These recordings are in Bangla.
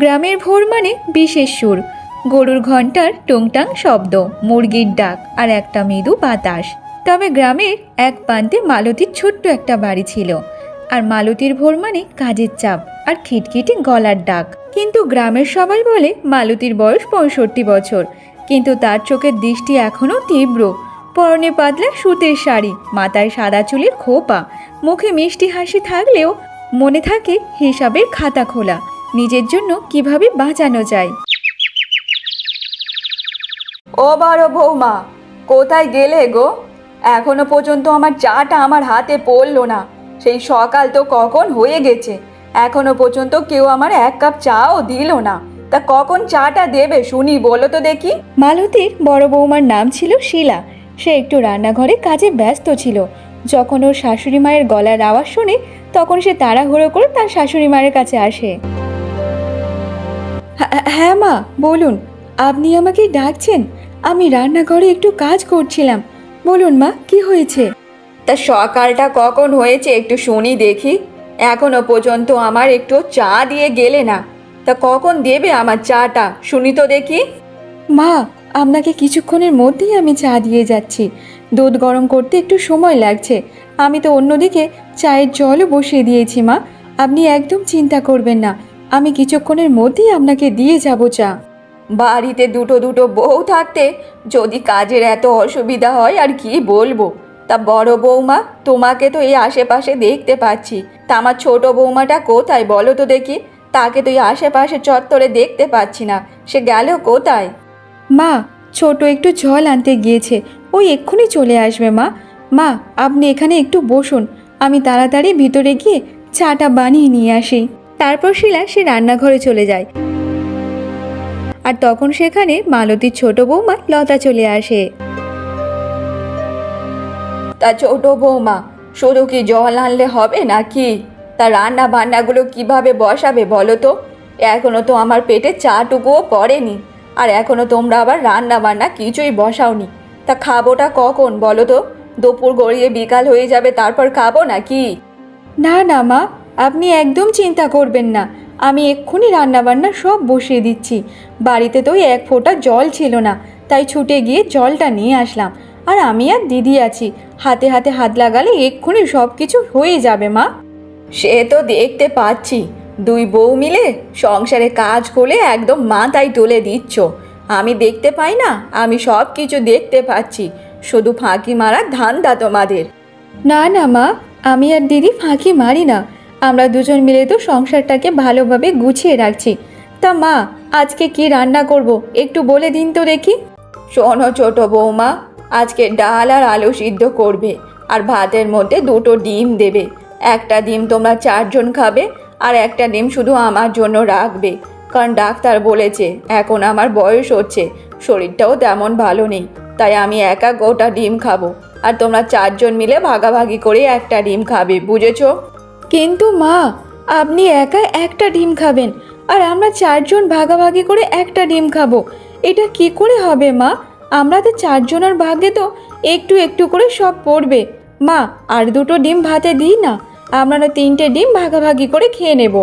গ্রামের ভোর মানে বিশেষ সুর। গরুর ঘণ্টার টুংটাং শব্দ, মুরগির ডাক আর একটা মৃদু বাতাস। তবে গ্রামের এক প্রান্তে মালতীর ছোট্ট একটা বাড়ি ছিল। আর মালতীর ভোর মানে কাজের চাপ আর খিটখিটে গলার ডাক। কিন্তু গ্রামের সবাই বলে মালতীর বয়স পঁয়ষট্টি বছর। কিন্তু তার চোখের দৃষ্টি এখনও তীব্র। পরনে পাতলা সুতের শাড়ি, মাথায় সাদা চুলের খোপা, মুখে মিষ্টি হাসি থাকলেও মনে থাকে হিসাবের খাতা খোলা। নিজের জন্য কীভাবে বাঁচানো যায়? ও বড় বৌমা কোথায় গেলে গো? এখনও পর্যন্ত আমার চাটা আমার হাতে পড়ল না। সেই সকাল তো কখন হয়ে গেছে। এখনও পর্যন্ত কেউ আমার এক কাপ চাও দিল না। তা কখন চাটা দেবে শুনি বলো তো দেখি। মালতীর বড় বৌমার নাম ছিল শিলা। সে একটু রান্নাঘরে কাজে ব্যস্ত ছিল। যখন ওর শাশুড়ি মায়ের গলার আওয়াজ শুনে তখন সে তাড়াহুড়ো করে তার শাশুড়ি মায়ের কাছে আসে। "হ্যাঁ- হ্যাঁ মা বলুন। আপনি আমাকে ডাকছেন। আমি রান্নাঘরে একটু কাজ করছিলাম। বলুন মা কি হয়েছে? তা সকালটা কখন হয়েছে একটু শুনি দেখি। এখনও পর্যন্ত আমার একটু চা দিয়ে গেলে না। তা কখন দেবে আমার চাটা? শুনি তো দেখি। মা আপনাকে কিছুক্ষণের মধ্যেই আমি চা দিয়ে যাচ্ছি। দুধ গরম করতে একটু সময় লাগছে। আমি তো অন্যদিকে চায়ের জলও বসিয়ে দিয়েছি মা। আপনি একদম চিন্তা করবেন না। আমি কিছুক্ষণের মধ্যেই আপনাকে দিয়ে যাব, চা। বাড়িতে দুটো দুটো বউ থাকতে যদি কাজের এত অসুবিধা হয়, আর কি বলব? তা বড় বৌমা, তোমাকে তো এই আশেপাশে দেখতে পাচ্ছি। তা আমার ছোট বৌমাটা কোথায় বলো তো দেখি? তাকে তো এই আশেপাশে চত্বরে দেখতে পাচ্ছি না। সে গেল কোথায়? মা, ছোট একটু জল আনতে গিয়েছে। ওই এক্ষুনি চলে আসবে, মা। মা, আপনি এখানে একটু বসুন। আমি তাড়াতাড়ি ভিতরে গিয়ে চাটা বানিয়ে নিয়ে আসি। তারপর শিলা সে রান্নাঘরে চলে যায়। আর তখন সেখানে মালতীর ছোট বৌমা লতা চলে আসে। তা ছোট বৌমা শুধু কি জল আনলে হবে নাকি? তা রান্না বান্নাগুলো কীভাবে বসাবে বলো তো? এখনও তো আমার পেটে চাটুকুও পড়েনি। আর এখনও তোমরা আবার রান্না বান্না কিছুই বসাওনি। তা খাবোটা কখন বলো তো? দুপুর গড়িয়ে বিকাল হয়ে যাবে তারপর খাব নাকি? না না মা আপনি একদম চিন্তা করবেন না। আমি এক্ষুনি রান্নাবান্না সব বসিয়ে দিচ্ছি। বাড়িতে তো এক ফোঁটা জল ছিল না তাই ছুটে গিয়ে জলটা নিয়ে আসলাম। আর আমি আর দিদি আছি। হাতে হাতে হাত লাগালে এক্ষুনি সব কিছু হয়ে যাবে মা। সে তো দেখতে পাচ্ছি। দুই বউ মিলে সংসারে কাজ করে একদম মাথায় তুলে দিচ্ছ। আমি দেখতে পাই না আমি সব কিছু দেখতে পাচ্ছি। শুধু ফাঁকি মারা ধান্দা তোমাদের। না না মা আমি আর দিদি ফাঁকি মারি না। আমরা দুজন মিলে তো সংসারটাকে ভালোভাবে গুছিয়ে রাখছি। তা মা, আজকে কি রান্না করব? একটু বলে দিন তো দেখি। শোনো ছোট বৌমা, আজকে ডাল আর আলু সিদ্ধ করবে আর ভাতের মধ্যে দুটো ডিম দেবে। একটা ডিম তোমরা চারজন খাবে আর একটা ডিম শুধু আমার জন্য রাখবে। কারণ ডাক্তার বলেছে, এখন আমার বয়স হচ্ছে, শরীরটাও তেমন ভালো নেই, তাই আমি একা গোটা ডিম খাব। আর তোমরা চারজন মিলে ভাগাভাগি করে একটা ডিম খাবে, বুঝেছ? কিন্তু মা, আপনি একা একটা ডিম খাবেন আর আমরা চারজন ভাগাভাগি করে একটা ডিম খাব। এটা কি করে হবে মা? আমরা তো চারজনের ভাগে তো একটু একটু করে সব পড়বে। মা, আর দুটো ডিম ভাতে দিই না, আমরা তিনটে ডিম ভাগাভাগি করে খেয়ে নেব।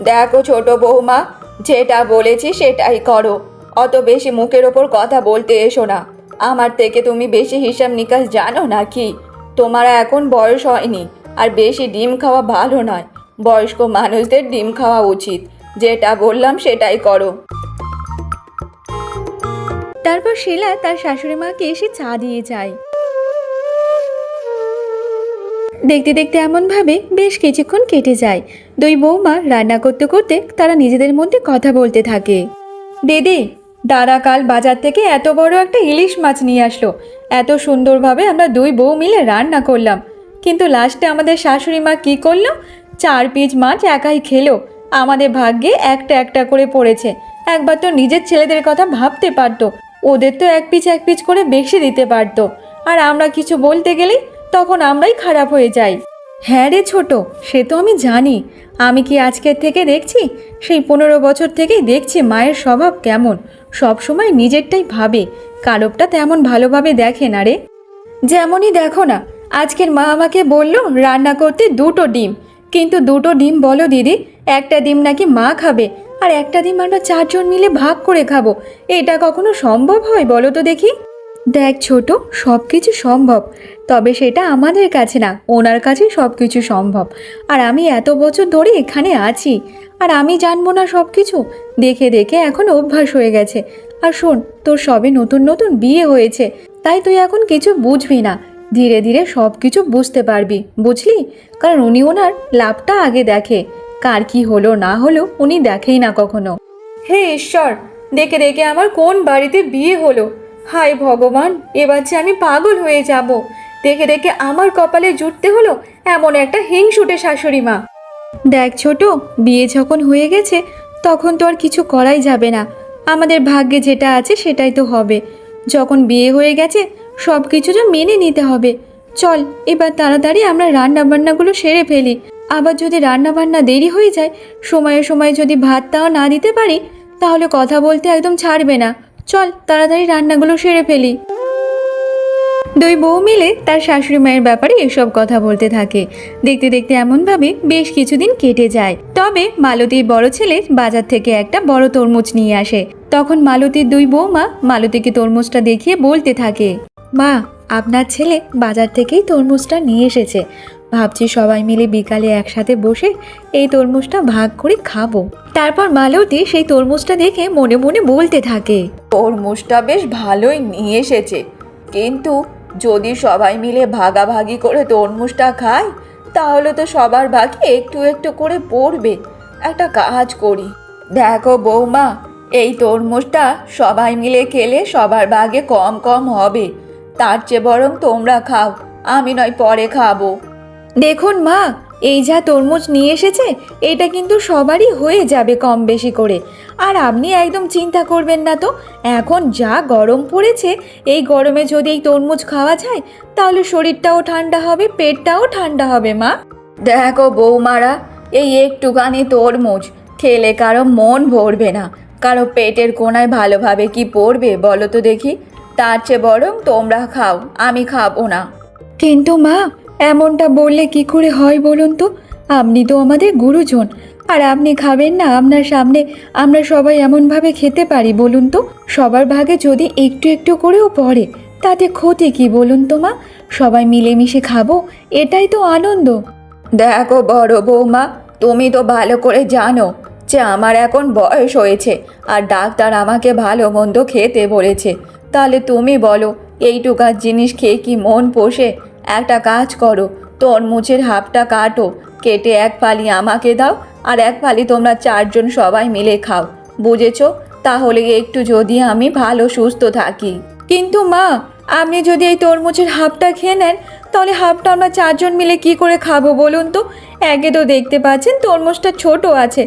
দেখো ছোট বৌমা, যেটা বলেছি সেটাই করো। অত বেশি মুখের ওপর কথা বলতে এসো না। আমার থেকে তুমি বেশি হিসাব নিকাশ জানো নাকি? তোমার এখন বয়স হয়নি। আর বেশি ডিম খাওয়া ভালো নয়। বয়স্ক মানুষদের ডিম খাওয়া উচিত। যেটা বললাম সেটাই করো। তারপর শিলা তার শাশুড়ি মাকে এসে চা দিয়ে যায়। দেখতে দেখতে এমনভাবে বেশ কিছুক্ষণ কেটে যায়। দুই বৌমা রান্না করতে করতে তারা নিজেদের মধ্যে কথা বলতে থাকে। দিদি, দাদা কাল বাজার থেকে এত বড় একটা ইলিশ মাছ নিয়ে আসলো। এত সুন্দরভাবে আমরা দুই বউ মিলে রান্না করলাম। কিন্তু লাস্টে আমাদের শাশুড়ি মা কী করল? চার পিস মাছ একাই খেলো। আমাদের ভাগ্যে একটা একটা করে পড়েছে। একবার তো নিজের ছেলেদের কথা ভাবতে পারতো। ওদের তো এক পিচ এক পিচ করে বেশি দিতে পারতো। আর আমরা কিছু বলতে গেলেই তখন আমরাই খারাপ হয়ে যাই। হ্যাঁ রে ছোট, সে তো আমি জানি। আমি কি আজকের থেকে দেখছি? সেই পনেরো বছর থেকেই দেখছি মায়ের স্বভাব কেমন। সব সময় নিজেরটাই ভাবে। কারবটা তেমন ভালোভাবে দেখে না রে। যেমনই দেখো না আজকের মা আমাকে বলল, রান্না করতে দুটো ডিম। কিন্তু দুটো ডিম বলো দিদি, একটা ডিম নাকি মা খাবে, আর একটা ডিম আমরা চারজন মিলে ভাগ করে খাব। এটা কখনো সম্ভব হয় বলো তো দেখি? দেখ ছোট সব কিছু সম্ভব, তবে সেটা আমাদের কাছে না, ওনার কাছে সব কিছু সম্ভব। আর আমি এত বছর ধরে এখানে আছি, আর আমি জানব না সব কিছু দেখে দেখে এখন অভ্যাস হয়ে গেছে। আর শোন, তোর সবে নতুন নতুন বিয়ে হয়েছে, তাই তুই এখন কিছু বুঝবি না। ধীরে ধীরে সব কিছু বুঝতে পারবি, বুঝলি? কারণ উনি ওনার লাভটা আগে দেখে। কার কি হলো, না হলো উনি দেখেই না কখনো। হে ঈশ্বর দেখে দেখে আমার কোন বাড়িতে বিয়ে হলো? হায় ভগবান, এবার যে আমি পাগল হয়ে যাব। দেখে দেখে আমার কপালে জুটতে হলো এমন একটা হিংসুটে শাশুড়ি মা। দেখ ছোট, বিয়ে যখন হয়ে গেছে, তখন তো আর কিছু করাই যাবে না। আমাদের ভাগ্যে যেটা আছে সেটাই তো হবে। যখন বিয়ে হয়ে গেছে সব কিছু যে মেনে নিতে হবে। চল, এবার তাড়াতাড়ি আমরা রান্না বান্নাগুলো সেরে ফেলি। আবার যদি রান্না বান্না দেরি হয়ে যায়, সময়ে সময়ে যদি ভাতটাও না দিতে পারি, তাহলে কথা বলতে একদম ছাড়বে না। চল, তাড়াতাড়ি রান্নাগুলো সেরে ফেলি। দুই বউ মিলে তার শাশুড়ি মায়ের ব্যাপারে এসব কথা বলতে থাকে। দেখতে দেখতে এমনভাবে বেশ কিছুদিন কেটে যায়। তবে মালতীর বড় ছেলে বাজার থেকে একটা বড় তরমুজ নিয়ে আসে। তখন মালতীর দুই বৌমা মালতীকে তরমুজটা দেখিয়ে বলতে থাকে। মা, আপনার ছেলে বাজার থেকেই তরমুজটা নিয়ে এসেছে। ভাবছি সবাই মিলে বিকালে একসাথে বসে এই তরমুজটা ভাগ করে খাব। তারপর মালতী সেই তরমুজটা দেখে মনে মনে বলতে থাকে, তরমুজটা বেশ ভালোই নিয়ে এসেছে। কিন্তু যদি সবাই মিলে ভাগাভাগি করে তরমুজটা খায় তাহলে তো সবার ভাগে একটু একটু করে পড়বে। একটা কাজ করি। দেখো বৌমা, এই তরমুজটা সবাই মিলে খেলে সবার ভাগে কম কম হবে। তার চেয়ে বরং তোমরা খাও, আমি নয় পরে খাব। দেখুন মা, এই যা তরমুজ নিয়ে এসেছে, এটা কিন্তু সবারই হয়ে যাবে কম বেশি করে। আর আপনি একদম চিন্তা করবেন না তো, এখন যা গরম পড়েছে, এই গরমে যদি এই তরমুজ খাওয়া যায়, তাহলে শরীরটাও ঠান্ডা হবে, পেটটাও ঠান্ডা হবে মা। দেখো বৌমারা, এই একটুখানি তরমুজ, খেলে কারও মন ভরবে না। কারও পেটের কোনায় ভালোভাবে কি পড়বে, বলো তো দেখি। তার চেয়ে বরং তোমরা খাও আমি খাব না। কিন্তু মা এমনটা বললে কি করে হয় বলুন তো? আপনি তো আমাদের গুরুজন আর আপনি খাবেন না আপনার সামনে আমরা সবাই এমনভাবে খেতে পারি বলুন তো? সবার ভাগে যদি একটু একটু করেও পড়ে তাতে ক্ষতি কি বলুন তো মা? সবাই মিলেমিশে খাব এটাই তো আনন্দ। দেখো বড় বৌমা তুমি তো ভালো করে জানো যে আমার এখন বয়স হয়েছে আর ডাক্তার আমাকে ভালো মন্দ খেতে বলেছে। তাহলে তুমি বলো এইটুকার জিনিস খেয়ে কি মন পোষে? একটা কাজ করো, তরমুজের হাফটা কাটো, কেটে এক ফালি আমাকে দাও, আর এক ফালি তোমরা চারজন সবাই মিলে খাও, বুঝেছ? তাহলে একটু যদি আমি ভালো, সুস্থ থাকি। কিন্তু মা, আপনি যদি এই তরমুজের হাফটা খেয়ে নেন, তাহলে হাফটা আমরা চারজন মিলে কি করে খাব বলুন তো? একে তো দেখতে পাচ্ছেন তরমুজটা ছোট আছে,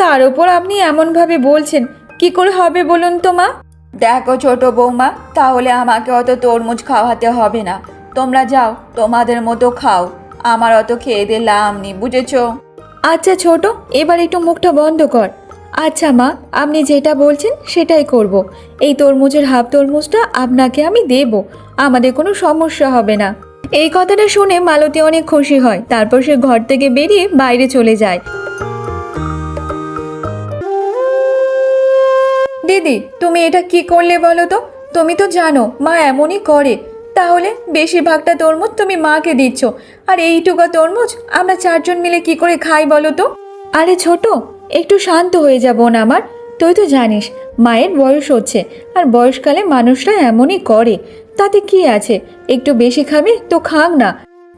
তার ওপর আপনি এমনভাবে বলছেন, কি করে হবে বলুন তো মা? দেখো ছোট বৌমা, তাহলে আমাকে অত তরমুজ খাওয়াতে হবে না। তোমরা যাও, তোমাদের মতো খাও। আমার অত খেয়ে লাভ নেই, বুঝেছ? আচ্ছা ছোট, এবার একটু মুখটা বন্ধ কর। আচ্ছা মা, আপনি যেটা বলছেন সেটাই করব। এই তরমুজের হাফ তরমুজটা আপনাকে আমি দেব, আমাদের কোনো সমস্যা হবে না। এই কথাটা শুনে মালতী অনেক খুশি হয়, তারপর সে ঘর থেকে বেরিয়ে বাইরে চলে যায়। দিদি, তুমি এটা কি করলে বলো তো? তুমি তো জানো, মা এমনই করে। তাহলে বেশিরভাগটা তরমুজ তুমি মাকে দিচ্ছ। আর এইটুকু তরমুজ আমরা চারজন মিলে কি করে খাই বলো তো? আরে ছোট, একটু শান্ত হয়ে যাব না আমার। তুই তো জানিস, মায়ের বয়স হচ্ছে, আর বয়সকালে মানুষরা এমনই করে। তাতে কি আছে? একটু বেশি খাবে তো খাক না।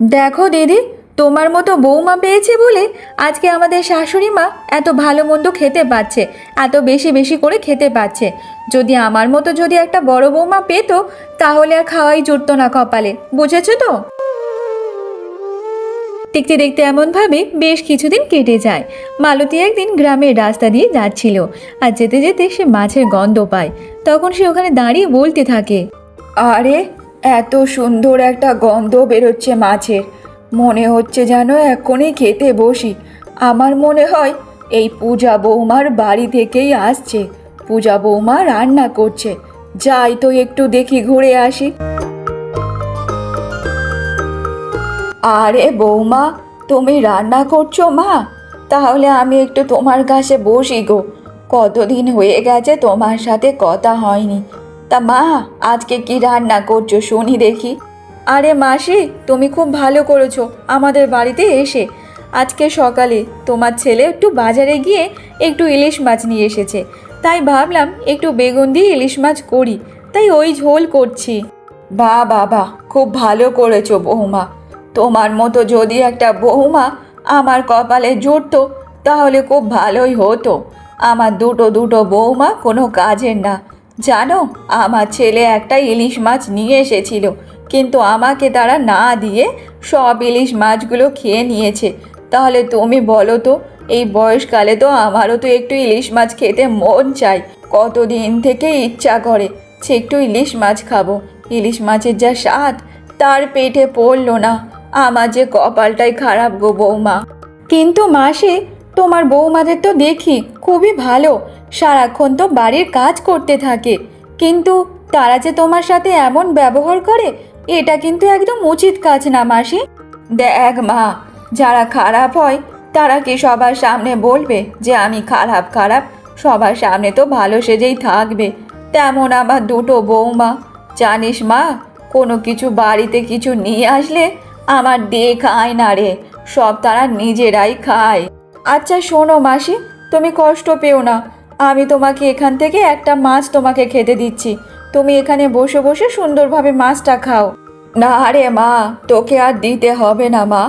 দেখো দিদি তোমার মতো বৌমা পেয়েছে বলে আজকে আমাদের শাশুড়ি মা এত ভালো মন্দ খেতে পাচ্ছে, এত বেশি বেশি করে খেতে পাচ্ছে। যদি আমার মতো যদি একটা বড় বৌমা পেত, তাহলে আর খাওয়াই জুটতো না কপালে, বুঝেছ তো? দেখতে দেখতে এমনভাবে বেশ কিছুদিন কেটে যায়। মালতী একদিন গ্রামের রাস্তা দিয়ে যাচ্ছিল, আর যেতে যেতে সে মাছের গন্ধ পায়। তখন সে ওখানে দাঁড়িয়ে বলতে থাকে, আরে, এত সুন্দর একটা গন্ধ বেরোচ্ছে মাছের। মনে হচ্ছে যেন এখনই খেতে বসি। আমার মনে হয় এই পূজা বৌমার বাড়ি থেকেই আসছে। পূজা বৌমা রান্না করছে। যাই তো একটু দেখি ঘুরে আসি। আরে বৌমা, তুমি রান্না করছ মা? তাহলে আমি একটু তোমার কাছে বসি গো। কতদিন হয়ে গেছে তোমার সাথে কথা হয়নি। তা মা, আজকে কি রান্না করছ শুনি দেখি। আরে মাসি, তুমি খুব ভালো করেছ আমাদের বাড়িতে এসে। আজকে সকালে তোমার ছেলে একটু বাজারে গিয়ে একটু ইলিশ মাছ নিয়ে এসেছে। তাই ভাবলাম একটু বেগুন দিয়ে ইলিশ মাছ করি, তাই ওই ঝোল করছি। বা বাবা খুব ভালো করেছ বৌমা। তোমার মতো যদি একটা বৌমা আমার কপালে জুটতো, তাহলে খুব ভালোই হতো। আমার দুটো দুটো বৌমা কোনো কাজের না। জানো, আমার ছেলে একটা ইলিশ মাছ নিয়ে এসেছিল কিন্তু আমাকে তারা না দিয়ে সব ইলিশ মাছগুলো খেয়ে নিয়েছে। তাহলে তুমি বলো তো, এই বয়সকালে তো আমারও তো একটু ইলিশ মাছ খেতে মন চাই কতদিন থেকে ইচ্ছা করে সে একটু ইলিশ মাছ খাব। ইলিশ মাছের যা স্বাদ, তার পেটে পড়ল না। আমার যে কপালটাই খারাপ গো বৌমা। কিন্তু মাসে, তোমার বৌমাদের তো দেখি খুবই ভালো। সারাক্ষণ তো বাড়ির কাজ করতে থাকে। কিন্তু তারা যে তোমার সাথে এমন ব্যবহার করে এটা কিন্তু একদম উচিত কাজ না, মাসি। দেখ মা, যারা খারাপ হয়, তারা কি সবার সামনে বলবে যে আমি খারাপ খারাপ? সবার সামনে তো ভালো সেজেই থাকবে। তেমন আমার দুটো বৌমা। জানিস মা, কোনো কিছু বাড়িতে কিছু নিয়ে আসলে আমার দিয়ে খায় না রে, সব তারা নিজেরাই খায়। আচ্ছা শোনো মাসি, তুমি কষ্ট পেও না। আমি তোমাকে এখান থেকে একটা মাছ তোমাকে খেতে দিচ্ছি। তুমি এখানে বসে বসে সুন্দরভাবে মাছটা খাও। না রে মা, তোকে আর দিতে হবে না মা।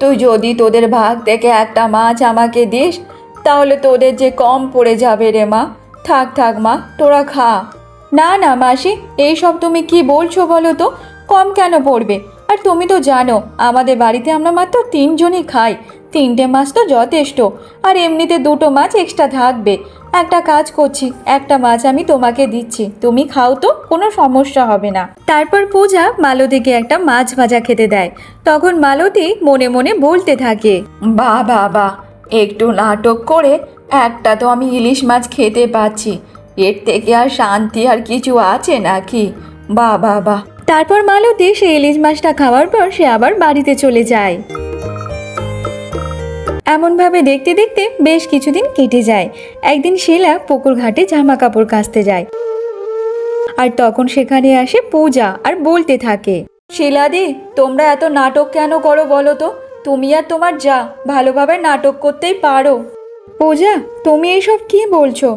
তুই যদি তোদের ভাগ থেকে একটা মাছ আমাকে দিস, তাহলে তোদের যে কম পড়ে যাবে রে মা। থাক থাক মা, তোরা খা। না না মাসি, এইসব তুমি কি বলছো বলো তো? কম কেন পড়বে? আর তুমি তো জানো, আমাদের বাড়িতে আমরা মাত্র তিনজনই খাই। তিনটে মাছ তো যথেষ্ট, আর এমনিতে দুটো মাছ এক্সট্রা থাকবে। একটা কাজ করছি, একটা মাছ আমি তোমাকে দিচ্ছি, তুমি খাও তো, কোনো সমস্যা হবে না। তারপর পূজা মালতীকে একটা মাছ ভাজা খেতে দেয়। তখন মালতী মনে মনে বলতে থাকে, বা বাবা একটু নাটক করে একটা তো আমি ইলিশ মাছ খেতে পাচ্ছি, এর থেকে আর শান্তি আর কিছু আছে নাকি? বা বাবা তারপর মালতী সেই ইলিশ মাছটা খাওয়ার পর সে আবার বাড়িতে চলে যায়। এমনভাবে দেখতে দেখতে বেশ কিছুদিন কেটে যায়। একদিন শিলা পুকুর ঘাটে জামা কাপড় কাচতে যায়। আর তখন সেখানে আসে পূজা আর বলতে থাকে শিলাদি তোমরা এত নাটক কেন করো বলো তো? তুমি আর তোমার যা, ভালোভাবে নাটক করতেই পারো। পূজা, তুমি এইসব কি বলছো?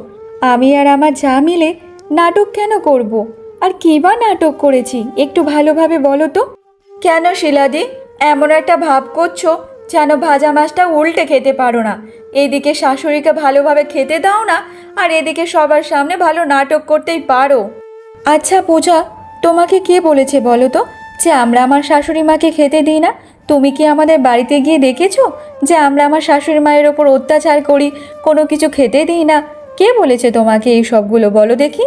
আমি আর আমার যা মিলে নাটক কেন করব? আর কি বা নাটক করেছি, একটু ভালোভাবে বলো তো? কেন শিলাদি এমন একটা ভাব করছ? যেন ভাজা মাছটা উল্টে খেতে পারো না। এদিকে শাশুড়িকে ভালোভাবে খেতে দাও না, আর এদিকে সবার সামনে ভালো নাটক করতেই পারো। আচ্ছা পূজা, তোমাকে কে বলেছে বলো তো যে আমরা আমার শাশুড়ি মাকে খেতে দিই না? তুমি কি আমাদের বাড়িতে গিয়ে দেখেছ যে আমরা আমার শাশুড়ি মায়ের ওপর অত্যাচার করি, কোনো কিছু খেতে দিই না? কে বলেছে তোমাকে এই সবগুলো বলো দেখি?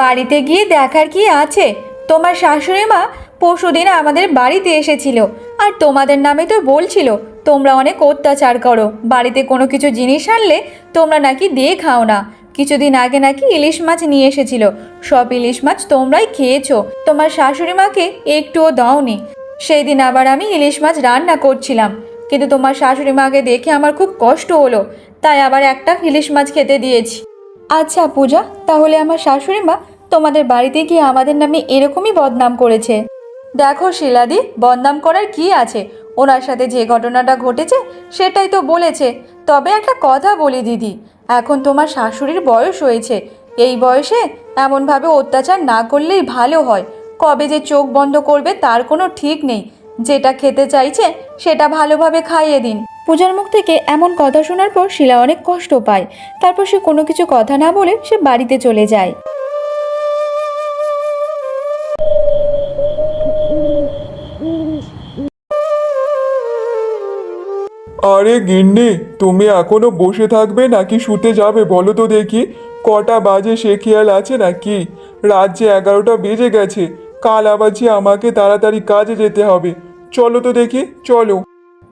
বাড়িতে গিয়ে দেখার কি আছে? তোমার শাশুড়ি মা পরশুদিন আমাদের বাড়িতে এসেছিল। আর তোমাদের নামে তো বলছিল, তোমরা অনেক অত্যাচার করো। বাড়িতে কোনো কিছু জিনিস আনলে তোমরা নাকি দিয়ে খাও না। কিছুদিন আগে নাকি ইলিশ মাছ নিয়ে এসেছিল। সব ইলিশ মাছ তোমরাই খেয়েছো। তোমার শাশুড়ি মাকে একটুও দাওনি। সেই দিন আবার আমি ইলিশ মাছ রান্না করছিলাম। কিন্তু তোমার শাশুড়ি মাকে দেখে আমার খুব কষ্ট হলো। তাই আবার একটা ইলিশ মাছ খেতে দিয়েছি। আচ্ছা পূজা, তাহলে আমার শাশুড়ি মা তোমাদের বাড়িতে গিয়ে আমাদের নামে এরকমই বদনাম করেছে। দেখো শিলাদি, বদনাম করার কি আছে? ওনার সাথে যে ঘটনাটা ঘটেছে, সেটাই তো বলেছে। তবে একটা কথা বলি দিদি, এখন তোমার শাশুড়ির বয়স হয়েছে। এই বয়সে এমনভাবে অত্যাচার না করলেই ভালো হয়। কবে যে চোখ বন্ধ করবে তার কোনো ঠিক নেই। যেটা খেতে চাইছে, সেটা ভালোভাবে খাইয়ে দিন। পূজার মুখ থেকে এমন কথা শোনার পর শিলা অনেক কষ্ট পায়। তারপর সে কোনো কিছু কথা না বলে সে বাড়িতে চলে যায়। আরে গিন্নি তুমি এখনও বসে থাকবে নাকি শুতে যাবে? বলো তো দেখি। কটা বাজে সে খেয়াল আছে নাকি? রাত যে এগারোটা বেজে গেছে। কাল আবার যে আমাকে তাড়াতাড়ি কাজে যেতে হবে। চলো তো দেখি চলো।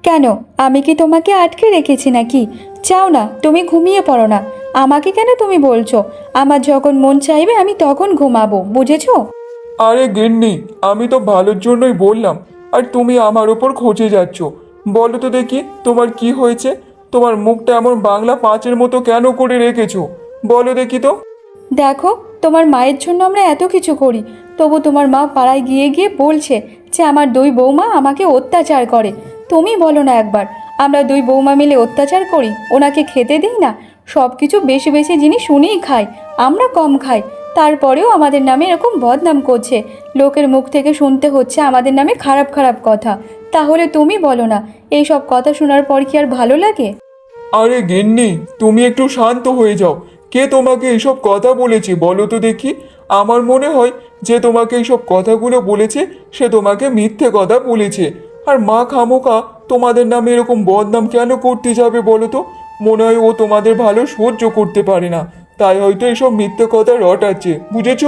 কেন? আমি কি তোমাকে আটকে রেখেছি নাকি? চাও না তুমি ঘুমিয়ে পড়ো না। আমাকে কেন তুমি বলছো? আমার যখন মন চাইবে আমি তখন ঘুমাবো বুঝেছ? আরে গিন্নি আমি তো ভালোর জন্যই বললাম। আর তুমি আমার ওপর খোঁজে যাচ্ছ। বলো তো দেখি, তোমার কি হয়েছে? তোমার মুখটা এমন বাংলা পাঁচের মতো কেন করে রেখেছো? বলো দেখি তো। দেখো, তোমার মায়ের জন্য আমরা এত কিছু করি, তবু তোমার মা পাড়ায় গিয়ে গিয়ে বলছে যে আমার দুই বৌমা আমাকে অত্যাচার করে। তুমি বলো না একবার, আমরা দুই বৌমা মিলে অত্যাচার করি, ওনাকে খেতে দিই না সব কিছু বেশি বেশি জিনিস উনিই খাই আমরা কম খাই। তারপরেও আমাদের নামে এরকম বদনাম করছে, লোকের মুখ থেকে শুনতে হচ্ছে আমাদের নামে খারাপ খারাপ কথা। তাহলে তুমি বলো না এই সব কথা শোনার পর কি আর ভালো লাগে? আরে গিন্নি তুমি একটু শান্ত হয়ে যাও। কে তোমাকে এইসব কথা বলেছে বলো তো দেখি? আমার মনে হয় যে তোমাকে এইসব কথাগুলো বলেছে সে তোমাকে মিথ্যে কথা বলেছে। আর মা খামোকা তোমাদের নামে এরকম বদনাম কেন করতে যাবে বলো তো? মনে হয় ও তোমাদের ভালো সহ্য করতে পারে না। তাই হয়তো এসব মিথ্যে কথা রটাচ্ছে বুঝেছ?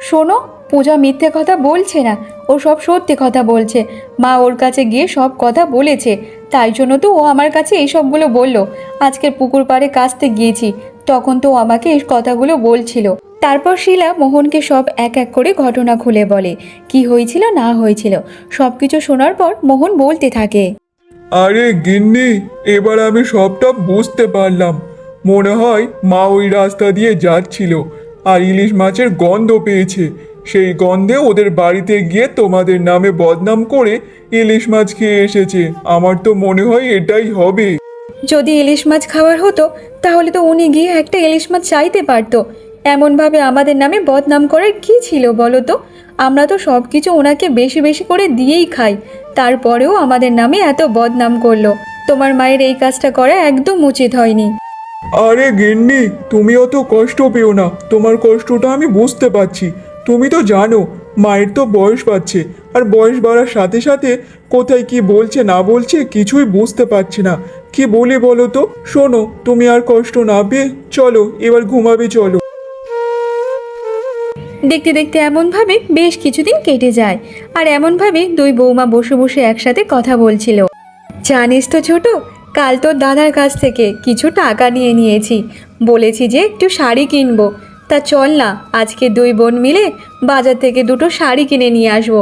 শোনো পূজা মিথ্যে কথা বলছে না, ও সব সত্যি কথা বলছে। মা ওর কাছে গিয়ে সব কথা বলেছে, তাই জন্য তো ও আমার কাছে এই সবগুলো বলল। আজকের পুকুর পাড়ে কাচতে গিয়েছি, তখন তো আমাকে এই কথাগুলো বলছিল। তারপর শিলা মোহনকে সব এক এক করে ঘটনা খুলে বলে, কি হয়েছিল না হয়েছিল সব কিছু শোনার পর মোহন বলতে থাকে। আরে গিন্নি, এবার আমি সবটা বুঝতে পারলাম। মনে হয় মা ওই রাস্তা দিয়ে যাচ্ছিল, আর ইলিশ মাছের গন্ধ পেয়েছে। সেই গন্ধে ওদের বাড়িতে গিয়ে তোমাদের নামে বদনাম করে ইলিশ মাছ খেয়ে এসেছে। আমার তো মনে হয় এটাই হবে। যদি ইলিশ মাছ খাওয়ার হতো তাহলে তো উনি গিয়ে একটা ইলিশ মাছ চাইতে পারতো। এমনভাবে আমাদের নামে বদনাম করার কি ছিল বলো তো? আমরা তো সব কিছু ওনাকে বেশি বেশি করে দিয়েই খাই। তারপরেও আমাদের নামে এত বদনাম করল। তোমার মায়ের এই কাজটা করা একদম উচিত হয়নি। আরে গিন্নি তুমি অত কষ্ট পেও না। তোমার কষ্টটা আমি বুঝতে পারছি। তুমি তো জানো, মায়ের তো বয়স পাচ্ছে আর বয়স বাড়ার সাথে সাথে কোথায় কি বলছে না বলছে কিছুই বুঝতে পারছি না। কি বলি বলো তো? শোনো, তুমি আর কষ্ট না পেয়ে চলো, এবার ঘুমাবে চলো। দেখতে দেখতে এমনভাবে বেশ কিছুদিন কেটে যায়। আর এমনভাবে দুই বৌমা বসে বসে একসাথে কথা বলছিল। জানিস তো ছোট, কাল তোর দাদার কাছ থেকে কিছু টাকা নিয়ে নিয়েছি। বলেছি যে একটু শাড়ি কিনবো। তা চল না, আজকে দুই বোন মিলে বাজার থেকে দুটো শাড়ি কিনে নিয়ে আসব,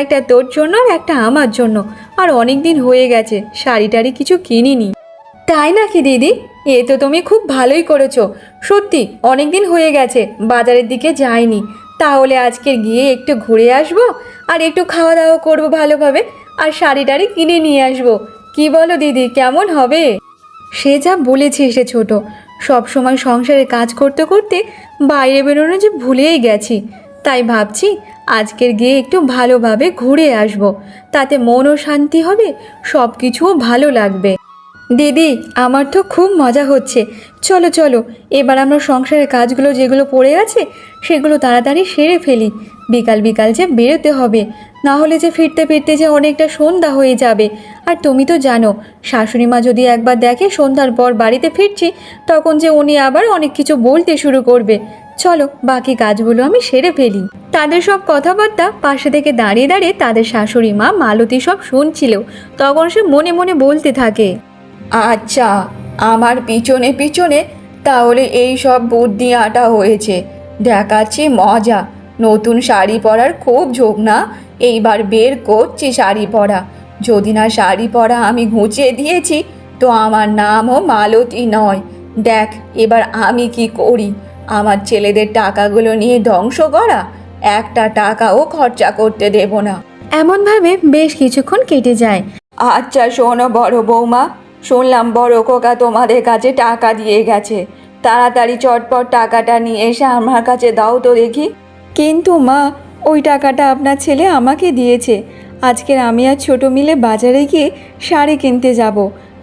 একটা তোর জন্য আর একটা আমার জন্য। আর অনেক দিন হয়ে গেছে, শাড়ি টাড়ি কিছু কিনিনি। তাই নাকি, দিদি? এ তো তুমি খুব ভালোই করেছ। সত্যি অনেক দিন হয়ে গেছে, বাজারের দিকে যাইনি। তাহলে আজকে গিয়ে একটু ঘুরে আসব আর একটু খাওয়া দাওয়া করব ভালোভাবে আর শাড়ি টাড়ি কিনে নিয়ে আসব। কি বলো দিদি, কেমন হবে? সে যা বলেছে সে ছোট। সব সময় সংসারে কাজ করতে করতে বাইরে বেরোনো যে ভুলেই গেছি। তাই ভাবছি আজকের গিয়ে একটু ভালোভাবে ঘুরে আসব। তাতে মনও শান্তি হবে সব কিছুও ভালো লাগবে। দিদি, আমার তো খুব মজা হচ্ছে। চলো চলো, এবার আমরা সংসারের কাজগুলো যেগুলো পড়ে আছে, সেগুলো তাড়াতাড়ি সেরে ফেলি। বিকাল বিকাল যে বেরোতে হবে। না হলে যে ফিরতে ফিরতে যে অনেকটা সন্ধ্যা হয়ে যাবে। আর তুমি তো জানো, শাশুড়ি মা যদি একবার দেখে সন্ধ্যার পর বাড়িতে ফিরছি, তখন যে উনি আবার অনেক কিছু বলতে শুরু করবে। চলো, বাকি কাজগুলো আমি সেরে ফেলি। তাদের সব কথাবার্তা পাশে থেকে দাঁড়িয়ে দাঁড়িয়ে তাদের শাশুড়ি মা মালতী সব শুনছিল। তখন সে মনে মনে বলতে থাকে আচ্ছা আমার পিছনে পিছনে তাহলে এই সব বুদ্ধি আটা হয়েছে। দেখাচ্ছি মজা। নতুন শাড়ি পরার খুব ঝোঁক না? এইবার বের করছি শাড়ি পরা। যদি না শাড়ি পরা আমি ঘুচিয়ে দিয়েছি তো আমার নামও মালতী নয়। দেখ এবার আমি কি করি? আমার ছেলেদের টাকাগুলো নিয়ে ধ্বংস করা? একটা টাকাও খরচা করতে দেব না। এমনভাবে বেশ কিছুক্ষণ কেটে যায়। আচ্ছা শোনো বড় বৌমা। শুনলাম বড় কোকা তোমাদের কাছে টাকা দিয়ে গেছে। তাড়াতাড়ি চটপট টাকাটা নিয়ে এসে আমার কাছে দাও তো দেখি। কিন্তু মা, ওই টাকাটা আপনার ছেলে আমাকে দিয়েছে। আজকের আমি আর ছোট মিলে বাজারে গিয়ে শাড়ি কিনতে যাব।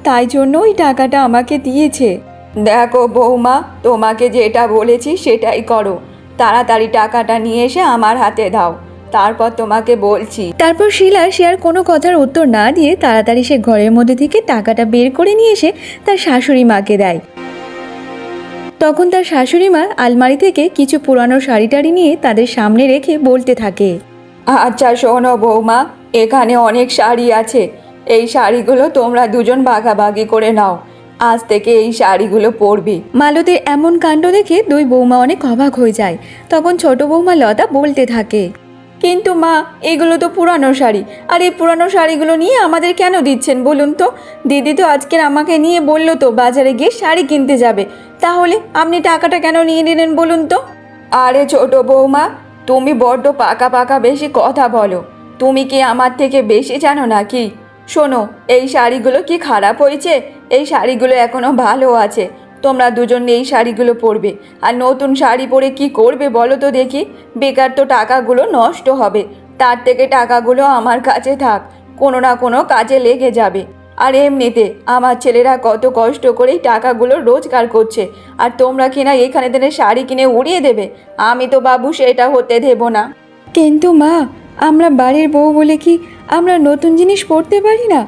তাই জন্য ওই টাকাটা আমাকে দিয়েছে। দেখো বৌমা, তোমাকে যেটা বলেছি সেটাই করো। তাড়াতাড়ি টাকাটা নিয়ে এসে আমার হাতে দাও। তারপর তোমাকে বলছি। তারপর শিলা সে আর কোনো কথার উত্তর না দিয়ে তাড়াতাড়ি সে ঘরের মধ্যে থেকে টাকাটা বের করে নিয়ে এসে তার শাশুড়ি মাকে দেয়। তখন তার শাশুড়ি মা আলমারি থেকে কিছু পুরানো শাড়ি টাড়ি নিয়ে তাদের সামনে রেখে বলতে থাকে আচ্ছা শোনো বৌমা, এখানে অনেক শাড়ি আছে। এই শাড়িগুলো তোমরা দুজন ভাগাভাগি করে নাও। আজ থেকে এই শাড়িগুলো পরবি। মালতীর এমন কাণ্ড দেখে দুই বৌমা অনেক অবাক হয়ে যায়। তখন ছোট বৌমা লতা বলতে থাকে কিন্তু মা, এগুলো তো পুরানো শাড়ি। আর এই পুরানো শাড়িগুলো নিয়ে আমাদের কেন দিচ্ছেন বলুন তো? দিদি তো আজকের আমাকে নিয়ে বলল তো, বাজারে গিয়ে শাড়ি কিনতে যাবে। তাহলে আপনি টাকাটা কেন নিয়ে নিলেন বলুন তো? আরে ছোট বৌমা, তুমি বড্ড পাকা পাকা বেশি কথা বলো। তুমি কি আমার থেকে বেশি জানো নাকি? শোনো, এই শাড়িগুলো কি খারাপ হয়েছে? এই শাড়িগুলো এখনও ভালো আছে। তোমরা দুজন এই শাড়িগুলো পরবে। আর নতুন শাড়ি পরে কি করবে বলো তো দেখি? বেকার তো টাকাগুলো নষ্ট হবে। তার থেকে টাকাগুলো আমার কাছে থাক, কোনো না কোনো কাজে লেগে যাবে। আর এমনিতে আমার ছেলেরা কত কষ্ট করেই টাকাগুলো রোজগার করছে। আর তোমরা কিনা এখানে দিনে শাড়ি কিনে উড়িয়ে দেবে? আমি তো বাবু সেটা হতে দেব না। কিন্তু মা, আমরা বাড়ির বউ বলে কি আমরা নতুন জিনিস পরতে পারি না?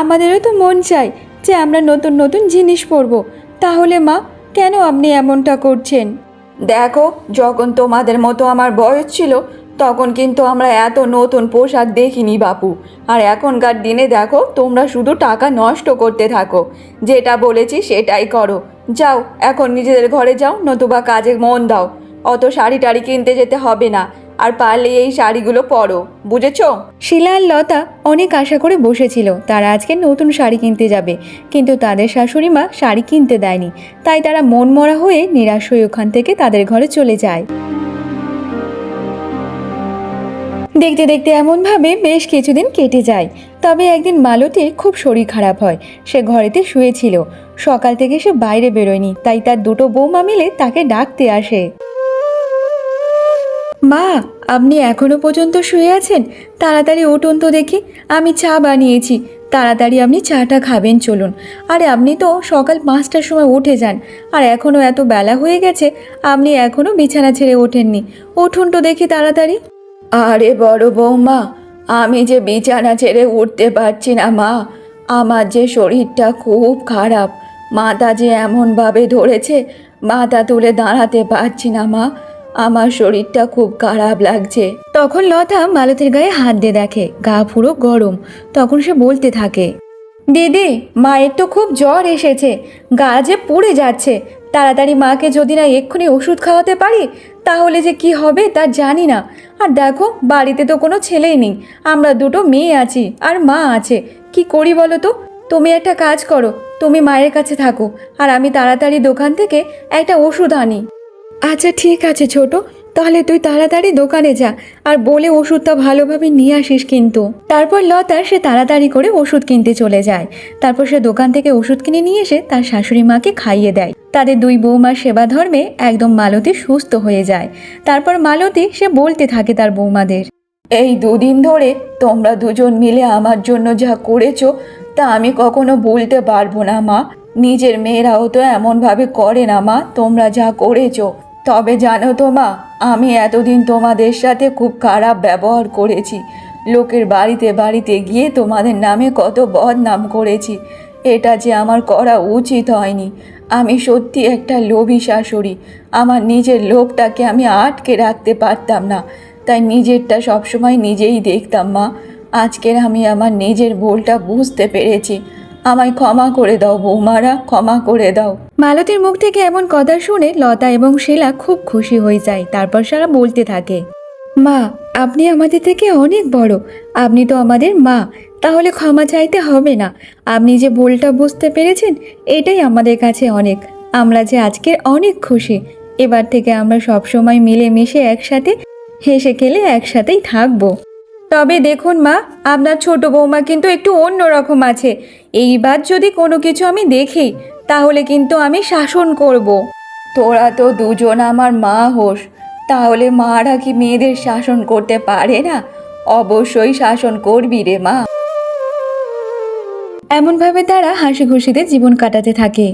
আমাদেরও তো মন চাই যে আমরা নতুন নতুন জিনিস পরবো। তাহলে মা, কেন আপনি এমনটা করছেন? দেখো, যখন তোমাদের মতো আমার বয়স ছিল, তখন কিন্তু আমরা এত নতুন পোশাক দেখিনি বাপু। আর এখনকার দিনে দেখো, তোমরা শুধু টাকা নষ্ট করতে থাকো। যেটা বলেছি সেটাই করো। যাও, এখন নিজেদের ঘরে যাও, নতুবা কাজে মন দাও। অত শাড়ি টাড়ি কিনতে যেতে হবে না। আর পারলে এই শাড়িগুলো পরো, বুঝেছ? শিলা আর লতা অনেক আশা করে বসেছিল, তারা আজকে নতুন শাড়ি কিনতে যাবে। কিন্তু তাদের শাশুড়ি মা শাড়ি কিনতে দেয়নি, তাই তারা মন মরা হয়ে নিরাশ হয়ে ওখান থেকে তাদের ঘরে চলে যায়। দেখতে দেখতে এমনভাবে বেশ কিছুদিন কেটে যায়, তবে একদিন মালতীর খুব শরীর খারাপ হয়, সে ঘরেতে শুয়েছিল। সকাল থেকে সে বাইরে বেরোয়নি, তাই তার দুটো বৌমা মিলে তাকে ডাকতে আসে। মা, আপনি এখনও পর্যন্ত শুয়ে আছেন? তাড়াতাড়ি উঠুন তো দেখি। আমি চা বানিয়েছি। তাড়াতাড়ি আপনি চাটা খাবেন, চলুন। আরে, আপনি তো সকাল পাঁচটার সময় উঠে যান। আর এখনও এত বেলা হয়ে গেছে, আপনি এখনও বিছানা ছেড়ে ওঠেননি। উঠুন তো দেখি তাড়াতাড়ি। আরে, বড় বৌমা, আমি যে বিছানা ছেড়ে উঠতে পারছি না, মা। আমার যে শরীরটা খুব খারাপ। মাথা যে এমনভাবে ধরেছে, মাথা তুলে দাঁড়াতে পারছি না, মা। আমার শরীরটা খুব খারাপ লাগছে। তখন লতা মালতীর গায়ে হাত দিয়ে দেখে, গা পুরো গরম। তখন সে বলতে থাকে, দিদি, মায়ের তো খুব জ্বর এসেছে। গা যে পুড়ে যাচ্ছে। তাড়াতাড়ি মাকে যদি না এক্ষুনি ওষুধ খাওয়াতে পারি, তাহলে যে কি হবে তা জানি না। আর দেখো, বাড়িতে তো কোনো ছেলেই নেই। আমরা দুটো মেয়ে আছি, আর মা আছে। কি করি বলো তো? তুমি একটা কাজ করো, তুমি মায়ের কাছে থাকো। আর আমি তাড়াতাড়ি দোকান থেকে একটা ওষুধ আনি। আচ্ছা ঠিক আছে ছোট। তাহলে তুই তাড়াতাড়ি দোকানে যা আর বলে ওষুধটা ভালোভাবে নিয়ে আসিস কিন্তু। তারপর লতা, সে তাড়াতাড়ি করে ওষুধ কিনতে চলে যায়। তারপর সে দোকান থেকে ওষুধ কিনে নিয়ে এসে তার শাশুড়ি মাকে খাইয়ে দেয়। তাদের দুই বৌমার সেবা ধর্মে একদম মালতী সুস্থ হয়ে যায়। তারপর মালতী, সে বলতে থাকে তার বৌমাদের, এই দুদিন ধরে তোমরা দুজন মিলে আমার জন্য যা করেছ, তা আমি কখনো ভুলতে পারব না মা। নিজের মেয়েরাও তো এমনভাবে করে না মা, তোমরা যা করেছ তবে জানো তো মা, আমি এতদিন তোমাদের সাথে খুব খারাপ ব্যবহার করেছি। লোকের বাড়িতে বাড়িতে গিয়ে তোমাদের নামে কত বদনাম করেছি। এটা যে আমার করা উচিত হয়নি। আমি সত্যি একটা লোভী শাশুড়ি। আমার নিজের লোভটাকে আমি আটকে রাখতে পারতাম না। তাই নিজেরটা সবসময় নিজেই দেখতাম মা। আজকের আমি আমার নিজের ভুলটা বুঝতে পেরেছি। আমায় ক্ষমা করে দাও বৌমারা, ক্ষমা করে দাও। মালতীর মুখ থেকে এমন কথা শুনে লতা এবং শিলা খুব খুশি হয়ে যায়, তারপর সারা বলতে থাকে, মা, আপনি আমাদের থেকে অনেক বড়, আপনি তো আমাদের মা, তাহলে ক্ষমা চাইতে হবে না। আপনি যে ভুলটা বুঝতে পেরেছেন, এটাই আমাদের কাছে অনেক। আমরা যে আজকের অনেক খুশি, এবার থেকে আমরা সবসময় মিলেমিশে একসাথে হেসে খেলে একসাথেই থাকব। তবে দেখুন মা, আপনার ছোট বৌমা কিন্তু একটু অন্য রকম আছে। এইবার যদি কোনো কিছু আমি দেখি, তাহলে কিন্তু আমি শাসন করব। তোরা তো দুজন আমার মা হোস, তাহলে মারা কি মেয়েদের শাসন করতে পারে না? অবশ্যই শাসন করবি রে মা। এমনভাবে তারা হাসি খুশিতে জীবন কাটাতে থাকে।